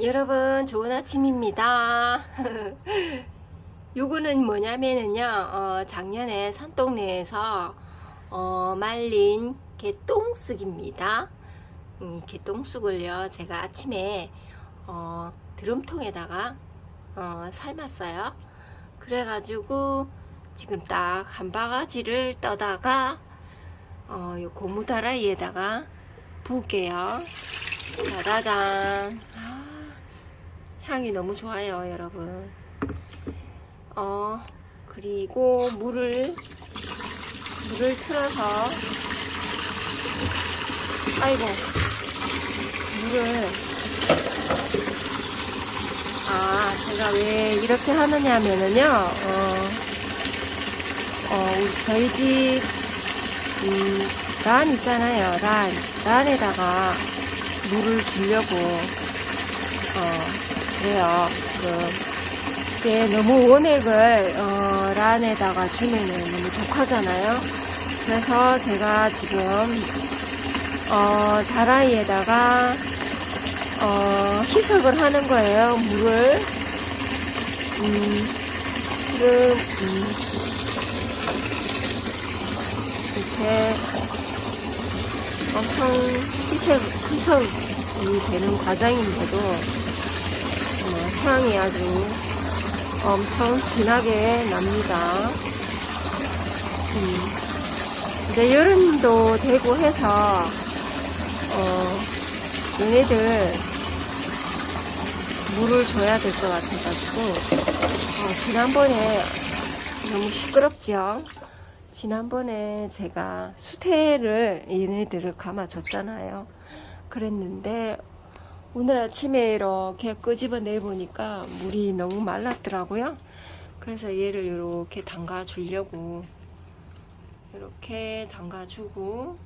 여러분 좋은 아침입니다. 요거는 뭐냐면은요, 어, 작년에 산동네에서 어, 말린 개똥쑥입니다. 음, 개똥쑥을요, 제가 아침에 어, 드럼통에다가 어, 삶았어요. 그래가지고 지금 딱 한 바가지를 떠다가 어, 요 고무다라이에다가 부을게요. 짜자잔. 아, 향이 너무 좋아요, 여러분. 어, 그리고 물을, 물을 틀어서, 아이고, 물을, 아, 제가 왜 이렇게 하느냐면은요, 어, 어, 저희 집, 음, 란 있잖아요, 란. 란에다가 물을 주려고, 어, 그래요, 지금. 이게 너무 원액을, 어, 란에다가 주면은 너무 독하잖아요. 그래서 제가 지금, 어, 다라이에다가, 어, 희석을 하는 거예요, 물을. 음, 지금, 음, 이렇게 엄청 희석, 희석이 되는 과정인데도 뭐 향이 아주 엄청 진하게 납니다. 음, 이제 여름도 되고 해서 어, 얘네들 물을 줘야 될 것 같아가지고 어, 지난번에 너무 시끄럽지요? 지난번에 제가 수태를 얘네들을 감아줬잖아요. 그랬는데 오늘 아침에 이렇게 끄집어 내보니까 물이 너무 말랐더라고요. 그래서 얘를 이렇게 담가 주려고 이렇게 담가 주고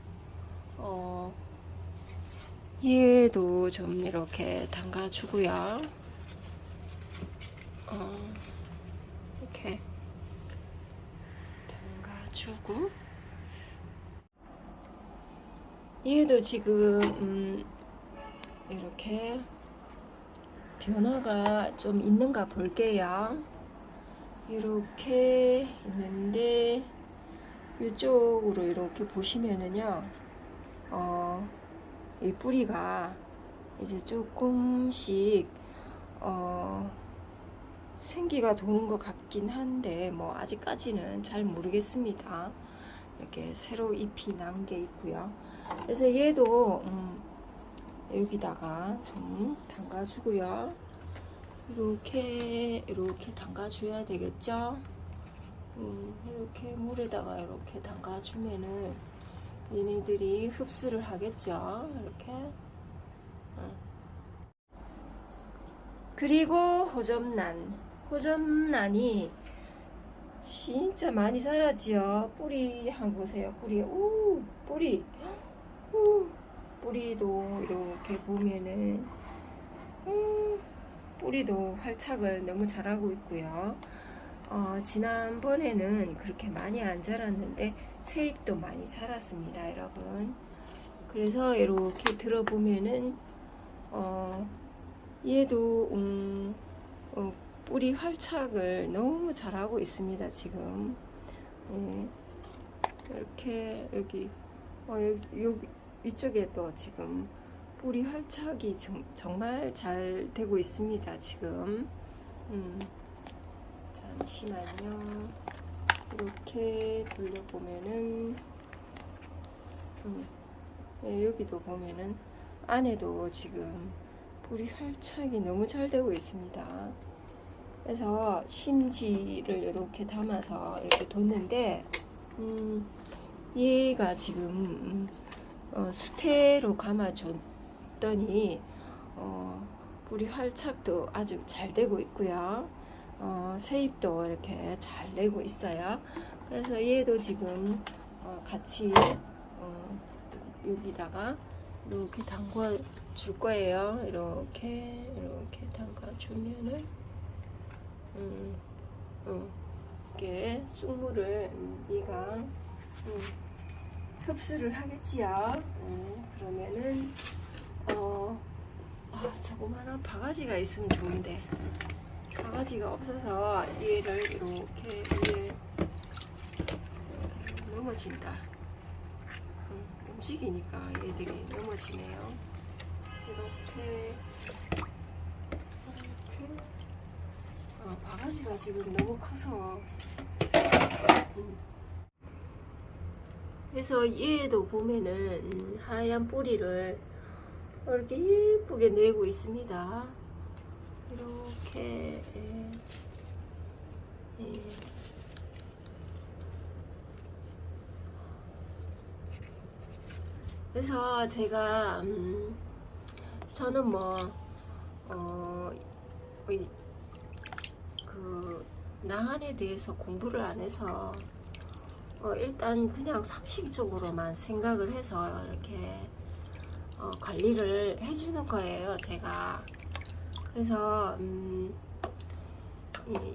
어 얘도 좀 이렇게 담가 주고요. 어 이렇게 담가 주고 얘도 지금 음, 이렇게 변화가 좀 있는가 볼게요. 이렇게 있는데 이쪽으로 이렇게 보시면은요, 어, 이 뿌리가 이제 조금씩 어, 생기가 도는 것 같긴 한데 뭐 아직까지는 잘 모르겠습니다. 이렇게 새로 잎이 난 게 있고요. 그래서 얘도 음, 여기다가 좀 담가주고요. 이렇게 이렇게 담가줘야 되겠죠? 음, 이렇게 물에다가 이렇게 담가주면은 얘네들이 흡수를 하겠죠. 이렇게. 음. 그리고 호접란. 호접란이 진짜 많이 자라지요. 뿌리 한 보세요. 뿌리. 오, 뿌리. 오, 뿌리도 이렇게 보면은 음, 뿌리도 활착을 너무 잘하고 있고요. 어, 지난번에는 그렇게 많이 안 자랐는데 새잎도 많이 자랐습니다, 여러분. 그래서 이렇게 들어보면은 어, 얘도 음, 어, 뿌리 활착을 너무 잘하고 있습니다, 지금. 예. 이렇게 여기 어, 여기, 여기 이쪽에도 지금 뿌리 활착이 정, 정말 잘 되고 있습니다. 지금 음, 잠시만요. 이렇게 돌려보면은 음, 예, 여기도 보면은 안에도 지금 뿌리 활착이 너무 잘 되고 있습니다. 그래서 심지를 이렇게 담아서 이렇게 뒀는데 음, 얘가 지금 음, 어, 수태로 감아줬더니 어, 뿌리 활착도 아주 잘 되고 있고요. 어, 새잎도 이렇게 잘 내고 있어요. 그래서 얘도 지금 어, 같이 어, 여기다가 이렇게 담궈 줄 거예요. 이렇게 이렇게 담가 주면은 음, 음, 이렇게 쑥물을 얘가 음, 흡수를 하겠지요. 음, 그러면은 어, 아, 조그마한 바가지가 있으면 좋은데 바가지가 없어서 얘를 이렇게 위에 넘어진다. 음, 움직이니까 얘들이 넘어지네요. 이렇게 이렇게 아, 바가지가 지금 너무 커서 음. 그래서 얘도 보면은 음, 하얀 뿌리를 이렇게 예쁘게 내고 있습니다. 이렇게 예. 예. 그래서 제가 음, 저는 뭐 어, 이- 그 나한에 대해서 공부를 안 해서 어, 일단 그냥 상식적으로만 생각을 해서 이렇게 어, 관리를 해주는 거예요, 제가. 그래서 음, 이,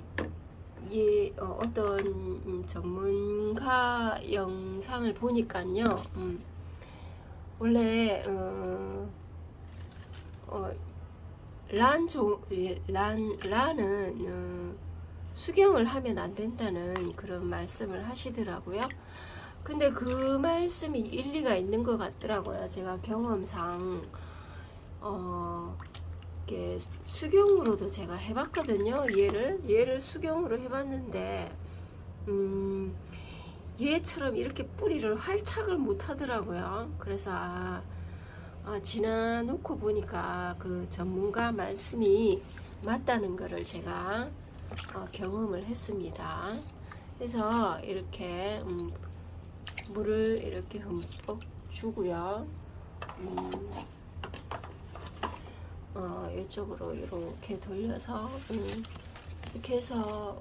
이 어, 떤 음, 전문가 영상을 보니까요, 음, 원래 어, 어, 란, 종, 란, 란은 어, 수경을 하면 안 된다는 그런 말씀을 하시더라고요. 근데 그 말씀이 일리가 있는 것 같더라고요. 제가 경험상 어, 이게 수경으로도 제가 해봤거든요. 얘를 얘를 수경으로 해봤는데 음, 얘처럼 이렇게 뿌리를 활착을 못 하더라고요. 그래서 아, 아, 지나 놓고 보니까 그 전문가 말씀이 맞다는 거를 제가 어, 경험을 했습니다. 그래서 이렇게 음, 물을 이렇게 흠뻑 주고요. 음, 어, 이쪽으로 이렇게 돌려서 음, 이렇게 해서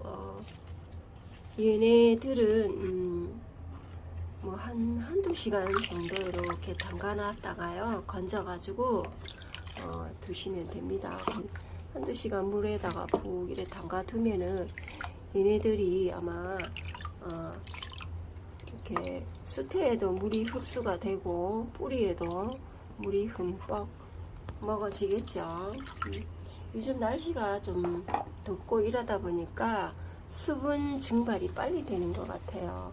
어, 얘네들은 음, 뭐한 한두 시간 정도 이렇게 담가 놨다가요 건져 가지고 어, 두시면 됩니다 그 한두 시간 물에다가 푹 이렇게 담가 두면은 얘네들이 아마 어, 이렇게 수태에도 물이 흡수가 되고 뿌리에도 물이 흠뻑 먹어지겠죠. 음, 요즘 날씨가 좀 덥고 이러다 보니까 수분 증발이 빨리 되는 것 같아요.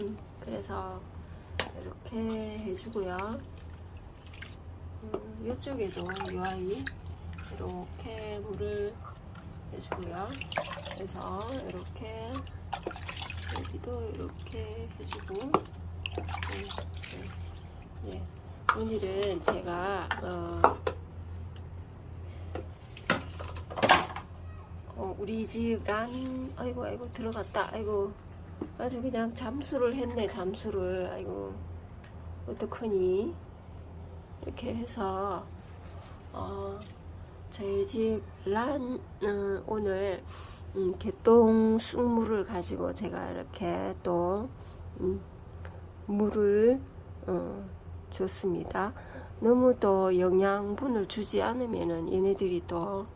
음, 그래서 이렇게 해주고요. 음, 이쪽에도 이 아이 이렇게 물을 해주고요. 그래서 이렇게 여기도 이렇게 해주고 네, 네. 예. 오늘은 제가 어, 어, 우리 집란 아이고 아이고 들어갔다 아이고 아주 그냥 잠수를 했네 잠수를 아이고 어떡하니 이렇게 해서 어, 저희 집 란 음, 오늘 음, 개똥 쑥물을 가지고 제가 이렇게 또 음, 물을 어, 줬습니다. 너무 또 영양분을 주지 않으면은 얘네들이 또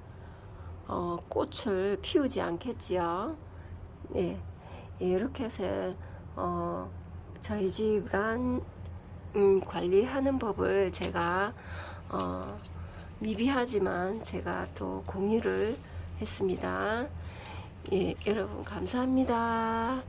어, 꽃을 피우지 않겠지요. 네. 이렇게 해서 어, 저희 집란 음, 관리하는 법을 제가 어, 미비하지만 제가 또 공유를 했습니다. 예, 여러분 감사합니다.